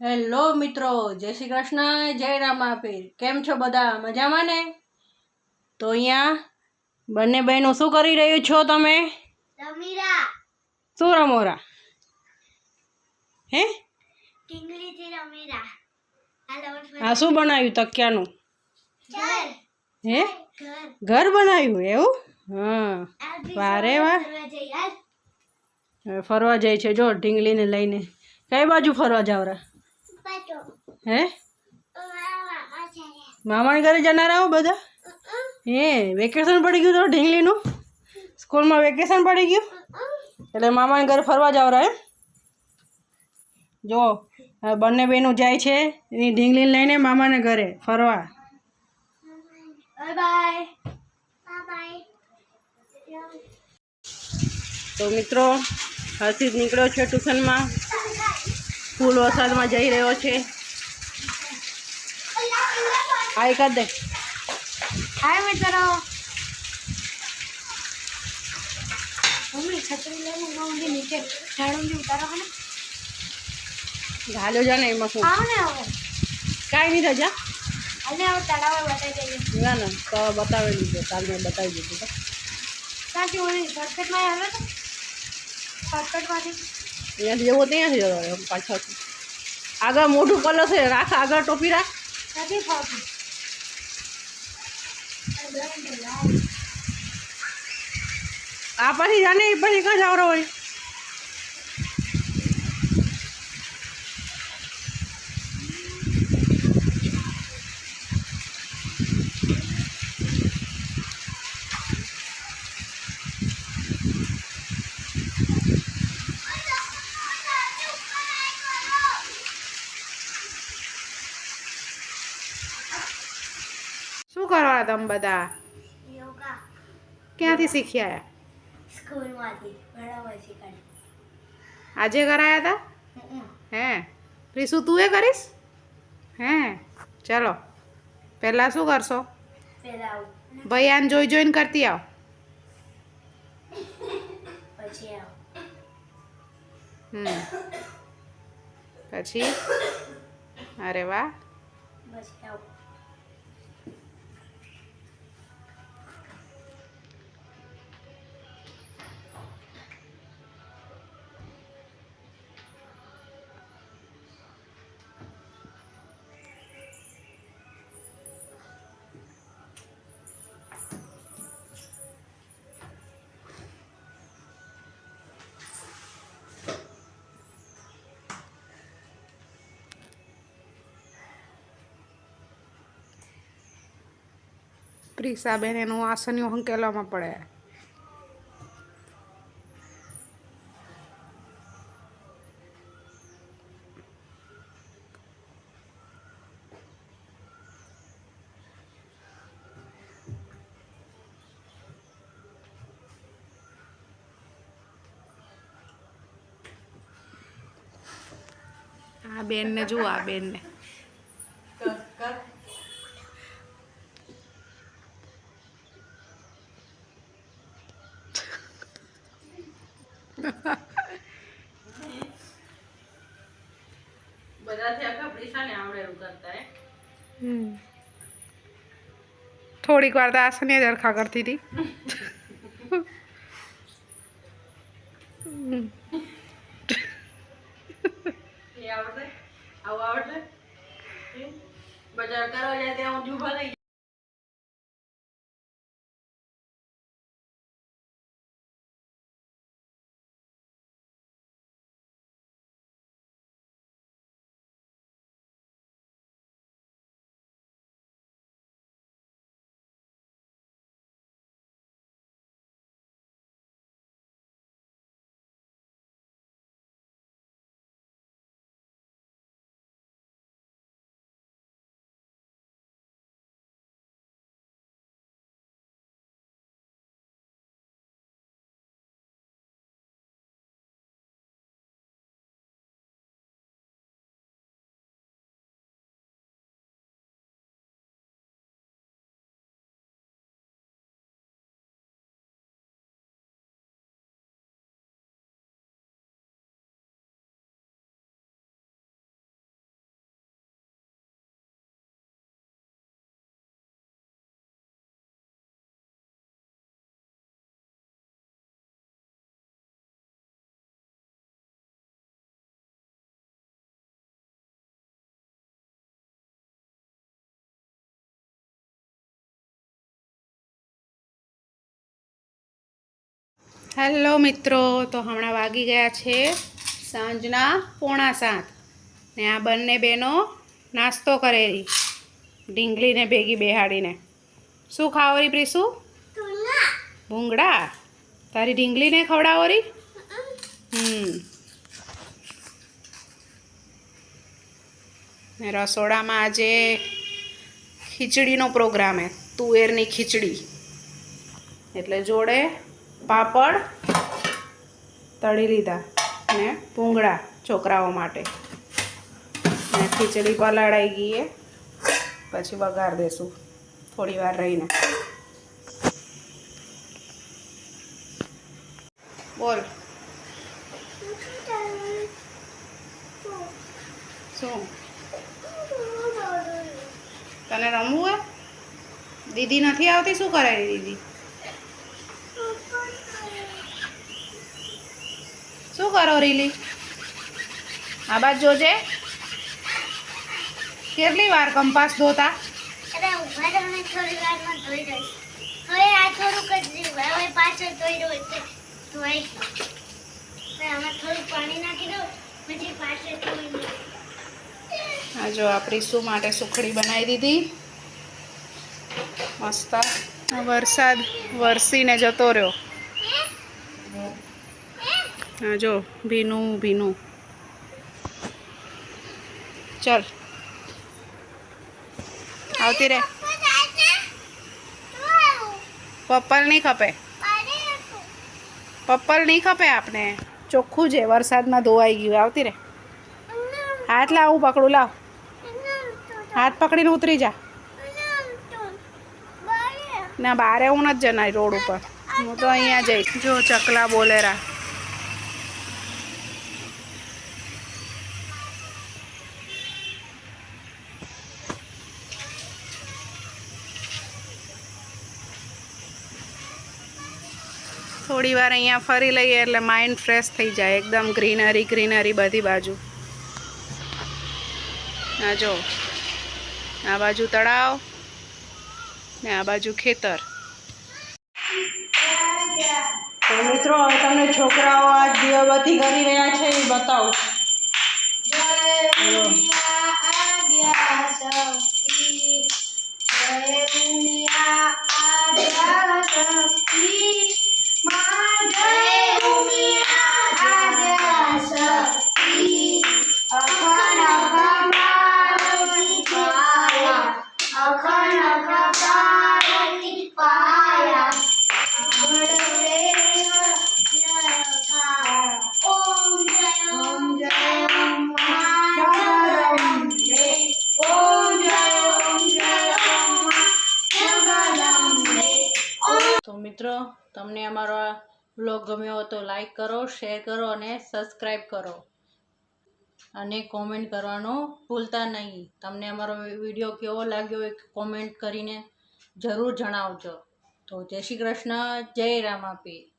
Hello મિત્રો જય શ્રી કૃષ્ણ જય રામાપીર કેમ છો બધા? મજામાં ને? તો અહીંયા બંને બહેનો શું કરી રહ્યું છો તમે? શું રમોરા. હે હા આ શું બનાવ્યું તકિયાનું? હે? ઘર. બનાવ્યું એવું? હા. વારે વાહ. ફરવા જાય છે જો ઢીંગલીને લઈને. કઈ બાજુ ફરવા જાવરા. હે? મામાને ઘરે જનારા આવો બધા? હે વેકેશન પડી ગયું તો ઢીંગલીનું? સ્કૂલમાં વેકેશન પડી ગયું? એટલે મામાને ઘરે ફરવા જાવ એમ? જો બંને બહેનો જાય છે એની ઢીંગલી લઈને મામાના ઘરે ફરવા. તો મિત્રો હર્ષિત નીકળ્યો છે ટ્યુશનમાં ફૂલ વરસાદમાં જઈ રહ્યો છે. આઈ કર દે. હાય મિત્રો. મમ્મી છત્રી લઈને ઊંધી નીચે ઝાડ ઉતારો ને. હાલ્યો જા ને એમાં શું? આવો ને હવે કાંઈ નહીં થજા અને હવે તળાવે બતાવી દઈએ. ના ના તો બતાવી દીધો. કાલ મેં બતાવી દીધું તો. ત્યાંથી ઓલી શોર્ટકટમાં આવે તો. શોર્ટકટમાંથી અહીંયાથી જવો ત્યાંથી જતો પાછળથી આગળ મોઢું કલર છે રાખ આગળ ટોપી રાખ. આ પછી જાને એ પછી ક્યાં જાવરો હોય? શું કરવાના તમે બધા યોગા ક્યાંથી શીખ્યા સ્કૂલમાંથી બરાબર શીખવાડી આજે કરાયા હતા હે પ્રીસુ તું એ કરીશ હે ચલો પહેલાં શું કરશો પેલા આવું ભાઈ આને જોઈ જોઈને કરતી આવ પછી આવું હમ પછી અરે વાહ પ્રીસાબેન એનું આસનિયું હંકેલવામાં પડે. આ બેનને જુઓ આ બેનને બધાથી આખા પ્રીસાને આવડે એવું કરતા હે થોડીક વાર તો આસની અરખા કરતી હતી. હેલો મિત્રો, તો હમણાં વાગી ગયા છે સાંજના પોણા સાત. ને આ બંને બહેનો નાસ્તો કરેલી ઢીંગલીને ભેગી બેહાડીને. શું ખાવો રી પ્રીસુ? ભૂંગળા. તારી ઢીંગલીને ખવડાવો રી? હમ. ને રસોડામાં આજે ખીચડીનો પ્રોગ્રામ હે, તુવેરની ખીચડી. એટલે જોડે પાપડ તળી લીધા ને ભૂંગળા છોકરાઓ માટે. ને ખીચડી પલાળાઈ ગઈ પછી વઘાર દેશું. થોડી વાર રહીને. બોલ. શું? તને રમવું હે દીદી નથી આવતી? શું કરે દીદી? શું કરો રીલી? આ બાજ જોજે. કેટલી વાર કંપાસ ધોતા? જો આપણી શું માટે સુખડી બનાવી દીધી? મસ્ત. વરસાદ વરસીને જતો રહ્યો. હા, જો, ભીનું ભીનું. ચલ. આવતી રે પપ્પલ નહીં ખપે. પપ્પલ નહીં ખપે આપણે. ચોખ્ખું છે, વરસાદમાં ધોવાઈ ગયું. આવતી રે હાથ લાવ, પકડું, લાવ. હાથ પકડીને ઉતરી જા. ના, બારે હું નથી જનારી રોડ ઉપર. હું તો અહીંયા જઈશ. જો, ચકલા બોલેરા. થોડી વાર અહીંયા ફરી લઈએ એટલે માઇન્ડ ફ્રેશ થઈ જાય. એકદમ ગ્રીનરી ગ્રીનરી બધી બાજુ. આ જો. આ બાજુ તળાવ ને આ બાજુ ખેતર. તો મિત્રો હવે તમને છોકરાઓ આજ દીવાબત્તી કરી રહ્યા છે એ બતાવું. જો. My તમને અમારો આ બ્લોગ ગમ્યો હોય તો લાઈક કરો શેર કરો અને સબસ્ક્રાઈબ કરો. અને કોમેન્ટ કરવાનું ભૂલતા નહીં. તમને અમારો વીડિયો કેવો લાગ્યો એ કોમેન્ટ કરીને જરૂર જણાવજો. તો જય શ્રી કૃષ્ણ, જય રામાપી